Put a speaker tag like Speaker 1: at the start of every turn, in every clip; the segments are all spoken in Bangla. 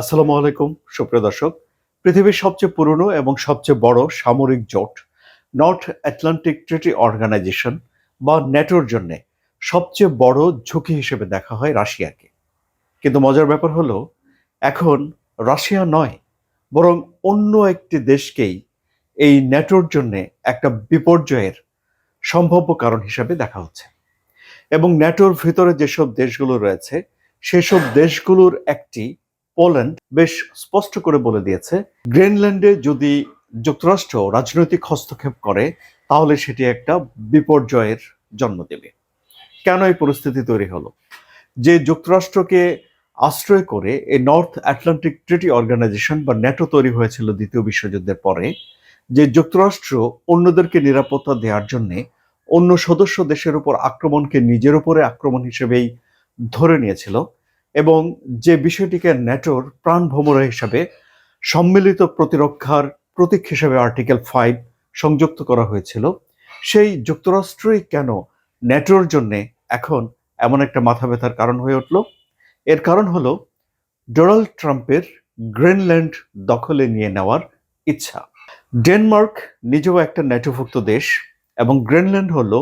Speaker 1: আসসালামু আলাইকুম, সুপ্রিয় দর্শক। পৃথিবীর সবচেয়ে পুরনো এবং সবচেয়ে বড় সামরিক জোট নর্থ অ্যাটলান্টিক ট্রিটি অর্গানাইজেশন বা ন্যাটোর জন্য সবচেয়ে বড় ঝুঁকি হিসেবে দেখা হয় রাশিয়াকে। কিন্তু মজার ব্যাপার হলো, এখন রাশিয়া নয়, বরং অন্য একটি দেশকেই এই ন্যাটোর জন্য একটা বিপর্যয়ের সম্ভাব্য কারণ হিসেবে দেখা হচ্ছে। এবং ন্যাটোর ভিতরে যেসব দেশগুলো রয়েছে, সেসব দেশগুলোর একটি পোল্যান্ড বেশ স্পষ্ট করে বলে দিয়েছে, গ্রিনল্যান্ডে যদি যুক্তরাষ্ট্র রাজনৈতিক হস্তক্ষেপ করে, তাহলে সেটি একটা বিপর্যয়ের জন্ম দেবে। কেন এই পরিস্থিতি তৈরি হলো? যে যুক্তরাষ্ট্রকে আশ্রয় করে এই নর্থ আটলান্টিক ট্রিটি অর্গানাইজেশন বা ন্যাটো তৈরি হয়েছিল দ্বিতীয় বিশ্বযুদ্ধের পরে, যে যুক্তরাষ্ট্র অন্যদেরকে নিরাপত্তা দেওয়ার জন্যে অন্য সদস্য দেশের উপর আক্রমণকে নিজের উপরে আক্রমণ হিসেবেই ধরে নিয়েছিল এবং যে বিষয়টিকে ন্যাটোর প্রাণভোমরা হিসাবে সম্মিলিত প্রতিরক্ষার প্রতীক হিসাবে আর্টিকেল ফাইভ সংযুক্ত করা হয়েছিল, সেই যুক্তরাষ্ট্রই কেন ন্যাটোর জন্যে এখন এমন একটা মাথা ব্যথার কারণ হয়ে উঠল? এর কারণ হলো, ডোনাল্ড ট্রাম্পের গ্রিনল্যান্ড দখলে নিয়ে নেওয়ার ইচ্ছা। ডেনমার্ক নিজেও একটা ন্যাটোভুক্ত দেশ এবং গ্রিনল্যান্ড হলো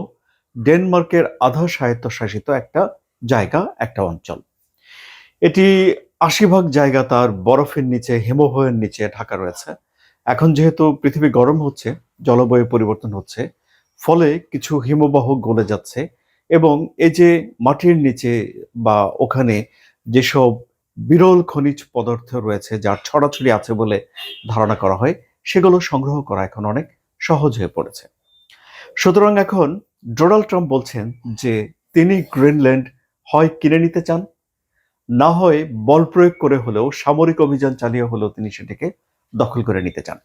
Speaker 1: ডেনমার্কের আধা স্বায়ত্তশাসিত একটা জায়গা, একটা অঞ্চল। এটি আশি ভাগ জায়গা তার বরফের নিচে হিমভয়ের নিচে ঢাকা রয়েছে। এখন যেহেতু পৃথিবী গরম হচ্ছে, জলবায়ু পরিবর্তন হচ্ছে, ফলে কিছু হিমবাহ গলে যাচ্ছে এবং এই যে মাটির নিচে বা ওখানে যেসব বিরল খনিজ পদার্থ রয়েছে যার ছড়াছড়ি আছে বলে ধারণা করা হয়, সেগুলো সংগ্রহ করা এখন অনেক সহজ হয়ে পড়েছে। সুতরাং এখন ডোনাল্ড ট্রাম্প বলছেন যে তিনি গ্রিনল্যান্ড হয় কিনে নিতে চান না হয় বল প্রয়োগ করে হলেও সামরিক অভিযান চালিয়ে হলেও তিনি সেটিকে দখল করে নিতে চান।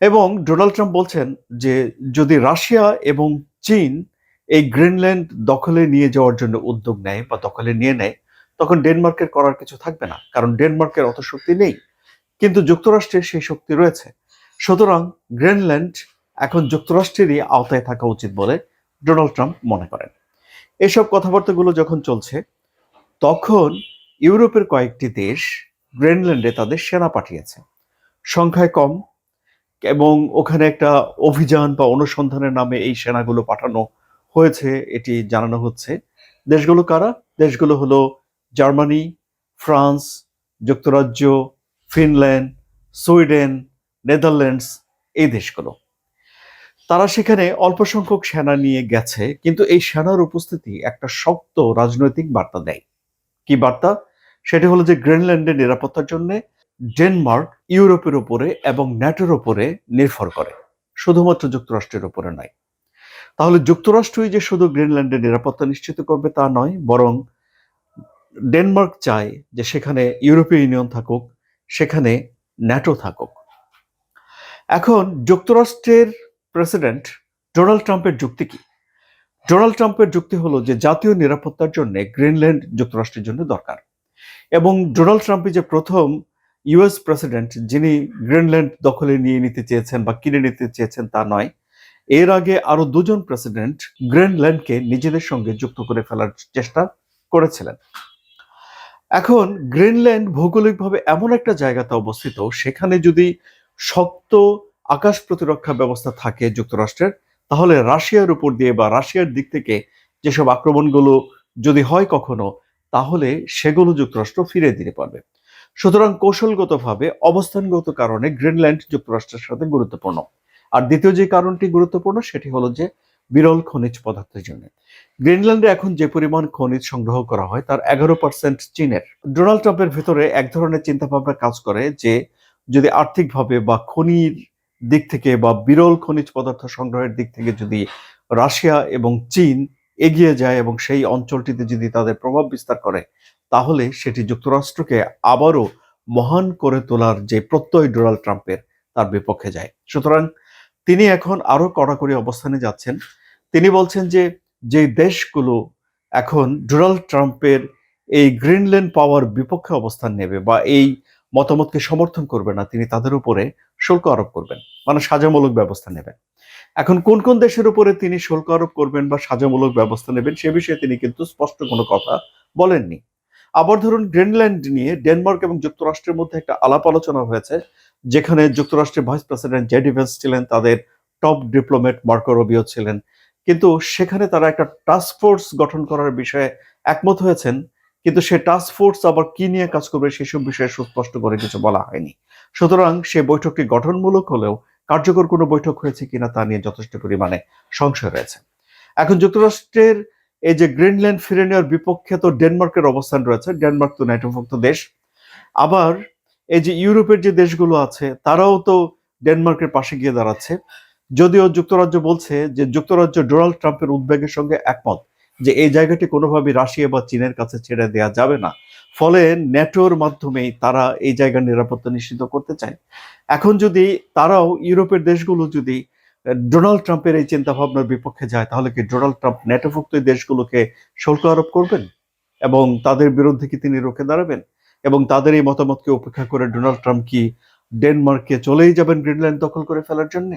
Speaker 1: এবং ডোনাল্ড ট্রাম্প বলছেন যে, যদি রাশিয়া এবং চীন এই গ্রিনল্যান্ড দখলে নিয়ে যাওয়ার জন্য উদ্যোগ নেয় বা দখলে নিয়ে নেয়, তখন ডেনমার্কের করার কিছু থাকবে না, কারণ ডেনমার্কের অত শক্তি নেই। কিন্তু যুক্তরাষ্ট্রের সেই শক্তি রয়েছে। সুতরাং গ্রিনল্যান্ড এখন যুক্তরাষ্ট্রেরই আওতায় থাকা উচিত বলে ডোনাল্ড ট্রাম্প মনে করেন। এসব কথাবার্তাগুলো যখন চলছে তখন ইউরোপের কয়েকটি দেশ গ্রিনল্যান্ডে তাদের সেনা পাঠিয়েছে। সংখ্যায় কম এবং ওখানে একটা অভিযান বা অনুসন্ধানের নামে এই সেনাগুলো পাঠানো হয়েছে, এটি জানানো হচ্ছে। দেশগুলো কারা? দেশগুলো হলো জার্মানি, ফ্রান্স, যুক্তরাজ্য, ফিনল্যান্ড, সুইডেন, নেদারল্যান্ডস, এই দেশগুলো। তারা সেখানে অল্প সংখ্যক সেনা নিয়ে গেছে, কিন্তু এই সেনার উপস্থিতি একটা শক্ত রাজনৈতিক বার্তা দেয়। কি বার্তা? সেটি হলো যে গ্রিনল্যান্ডের নিরাপত্তার জন্য ডেনমার্ক ইউরোপের উপরে এবং ন্যাটোর উপরে নির্ভর করে, শুধুমাত্র যুক্তরাষ্ট্রের উপরে নয়। তাহলে যুক্তরাষ্ট্রই যে শুধু গ্রিনল্যান্ডের নিরাপত্তা নিশ্চিত করবে তা নয়, বরং ডেনমার্ক চায় যে সেখানে ইউরোপীয় ইউনিয়ন থাকুক, সেখানে ন্যাটো থাকুক। এখন যুক্তরাষ্ট্রের প্রেসিডেন্ট ডোনাল্ড ট্রাম্পের যুক্তি কি? ডোনাল্ড ট্রাম্পের যুক্তি হলো যে জাতীয় নিরাপত্তার জন্য গ্রিনল্যান্ড যুক্তরাষ্ট্রের জন্য দরকার। এবং ডোনাল্ড ট্রাম্পই যে প্রথম ইউএস প্রেসিডেন্ট, যিনি গ্রিনল্যান্ড দখলে নিয়ে নিতে চেয়েছেন বা কিনে নিতে চেয়েছেন তা নয়, এর আগে আরও দুজন প্রেসিডেন্ট গ্রিনল্যান্ডকে নিজেদের সঙ্গে যুক্ত করে ফেলার চেষ্টা করেছিলেন। এখন গ্রিনল্যান্ড ভৌগোলিকভাবে এমন একটা জায়গাতে অবস্থিত, সেখানে যদি শক্ত আকাশ প্রতিরক্ষা ব্যবস্থা থাকে যুক্তরাষ্ট্রের তাহলে রাশিয়ার উপর দিয়ে বা রাশিয়ার দিক থেকে যেসব আক্রমণগুলো যদি হয় কখনো, তাহলে সেগুলো যুক্তরাষ্ট্র ফিরে দিতে পারবে। সুতরাং কৌশলগতভাবে অবস্থানগত কারণে গ্রিনল্যান্ড যুক্তরাষ্ট্রের সাথে গুরুত্বপূর্ণ। আর দ্বিতীয় যে কারণটি গুরুত্বপূর্ণ, সেটি হলো যে বিরল খনিজ পদার্থের জন্য। গ্রিনল্যান্ডে এখন যে পরিমাণ খনিজ সংগ্রহ করা হয়, তার এগারো পার্সেন্ট চীনের। ডোনাল্ড ট্রাম্পের ভিতরে এক ধরনের চিন্তাভাবনা কাজ করে যে যদি আর্থিকভাবে বা খনির দিক থেকে বা বিরল খনিজ পদার্থ সংগ্রহের দিক থেকে যদি রাশিয়া এবং চীন এগিয়ে যায় এবং সেই অঞ্চলটিতে যদি তাদের প্রভাব বিস্তার করে, তাহলে সেটি যুক্তরাষ্ট্রকে আবারও মহান করে তোলার যে প্রত্যয় ডোনাল্ড ট্রাম্পের, তার বিপক্ষে যায়। সুতরাং তিনি এখন আরও কড়াকড়ি অবস্থানে যাচ্ছেন। তিনি বলছেন যে যে দেশগুলো এখন ডোনাল্ড ট্রাম্পের এই গ্রিনল্যান্ড পাওয়ার বিপক্ষে অবস্থান নেবে বা এই মতামতকে সমর্থন করবে না, তিনি তাদের উপরে শুল্ক আরোপ করবেন মানে সাজামূলক ব্যবস্থা নেবেন। এখন কোন কোন দেশের উপরে তিনি শুল্ক আরোপ করবেন বা সাজামূলক ব্যবস্থা নেবেন সে বিষয়ে তিনি কিন্তু স্পষ্ট কোনো কথা বলেননি। আবার ধরুন গ্রিনল্যান্ড নিয়ে ডেনমার্ক এবং যুক্তরাষ্ট্রের মধ্যে একটা আলাপ আলোচনা হয়েছে, যেখানে যুক্তরাষ্ট্রের ভাইস প্রেসিডেন্ট জেডি ভেন্স ছিলেন, তাদের টপ ডিপ্লোমেট মার্কো রবিও ছিলেন। কিন্তু সেখানে তারা একটা টাস্ক ফোর্স গঠন করার বিষয়ে একমত হয়েছেন। কিন্তু সে টাস্ক ফোর্স আবার কি নিয়ে কাজ করবে সেসব বিষয়ে সুস্পষ্ট করে কিছু বলা হয়নি। সুতরাং সে বৈঠকটি গঠনমূলক হলেও কার্যকর কোনো বৈঠক হয়েছে কিনা তা নিয়ে যথেষ্ট পরিমাণে সংশয় রয়েছে। এখন যুক্তরাষ্ট্রের এই যে গ্রিনল্যান্ড ফিরে নেওয়ার বিপক্ষে তো ডেনমার্কের অবস্থান রয়েছে, ডেনমার্ক তো ন্যাটোভুক্ত দেশ। আবার এই যে ইউরোপের যে দেশগুলো আছে, তারাও তো ডেনমার্কের পাশে গিয়ে দাঁড়াচ্ছে। যদিও যুক্তরাজ্য বলছে যে যুক্তরাজ্য ডোনাল্ড ট্রাম্পের উদ্বেগের সঙ্গে একমত। যে এই জায়গাটি কোনোভাবে রাশিয়া বা চীনের কাছে ছেড়ে দেওয়া যাবে না। ফলে ন্যাটোর মাধ্যমেই তারা এই জায়গার নিরাপত্তা নিশ্চিত করতে চায়। এখন যদি তারাও ইউরোপের দেশগুলো যদি ডোনাল্ড ট্রাম্পের এই চিন্তা ভাবনার বিপক্ষে যায়, তাহলে কি ডোনাল্ড ট্রাম্প ন্যাটোভুক্ত দেশগুলোকে শুল্ক আরোপ করবেন? এবং তাদের বিরুদ্ধে কি তিনি রুখে দাঁড়াবেন? এবং তাদের এই মতামতকে উপেক্ষা করে ডোনাল্ড ট্রাম্প কি ডেনমার্কে চলেই যাবেন গ্রিনল্যান্ড দখল করে ফেলার জন্য?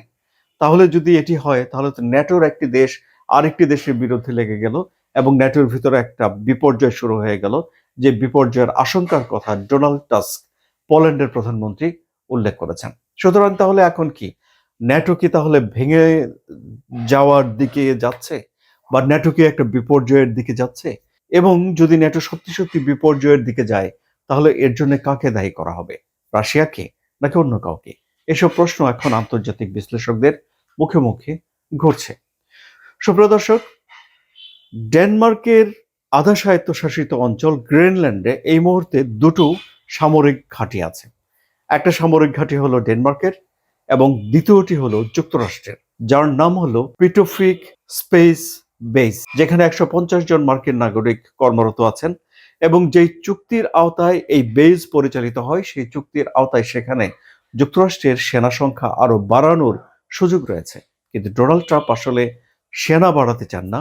Speaker 1: তাহলে যদি এটি হয়, তাহলে তো ন্যাটোর একটি দেশ আরেকটি দেশের বিরুদ্ধে লেগে গেল এবং ন্যাটোর ভিতরে একটা বিপর্যয় শুরু হয়ে গেল, যে বিপর্যয়ের আশঙ্কার কথা ডোনাল্ড টাস্ক পোল্যান্ডের প্রধানমন্ত্রী উল্লেখ করেছেন। সুতরাং তাহলে এখন কি? ন্যাটো কি তাহলে ভেঙে যাওয়ার দিকে যাচ্ছে? বা ন্যাটো কি একটা বিপর্যয়ের দিকে যাচ্ছে? এবং যদি ন্যাটো সত্যি সত্যি বিপর্যয়ের দিকে যায়, তাহলে এর জন্য কাকে দায়ী করা হবে? রাশিয়াকে নাকি অন্য কাউকে? এসব প্রশ্ন এখন আন্তর্জাতিক বিশ্লেষকদের মুখে মুখে ঘুরছে। সুপ্রিয় দর্শক, ডেনমার্কের আধা স্বায়ত্তশাসিত অঞ্চল গ্রিনল্যান্ডে এই মুহূর্তে দুটো সামরিক ঘাঁটি আছে। একটা সামরিক ঘাঁটি হলো ডেনমার্কের এবং দ্বিতীয়টি হলো যুক্তরাষ্ট্রের, যার নাম হলো পিটোফিক স্পেস বেস, যেখানে একশো পঞ্চাশ জন মার্কিন নাগরিক কর্মরত আছেন এবং যেই চুক্তির আওতায় এই বেস পরিচালিত হয়, সেই চুক্তির আওতায় সেখানে যুক্তরাষ্ট্রের সেনা সংখ্যা আরও বাড়ানোর সুযোগ রয়েছে। কিন্তু ডোনাল্ড ট্রাম্প আসলে সেনা বাড়াতে চান না,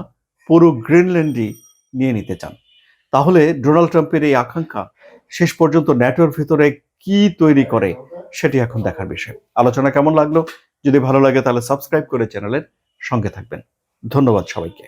Speaker 1: পুরো গ্রিনল্যান্ডই নিয়ে নিতে চান। তাহলে ডোনাল্ড ট্রাম্পের এই আকাঙ্ক্ষা শেষ পর্যন্ত ন্যাটোর ভিতরে কি তৈরি করে সেটি এখন দেখার বিষয়। আলোচনা কেমন লাগল? যদি ভালো লাগে তাহলে সাবস্ক্রাইব করে চ্যানেলের সঙ্গে থাকবেন। ধন্যবাদ সবাইকে।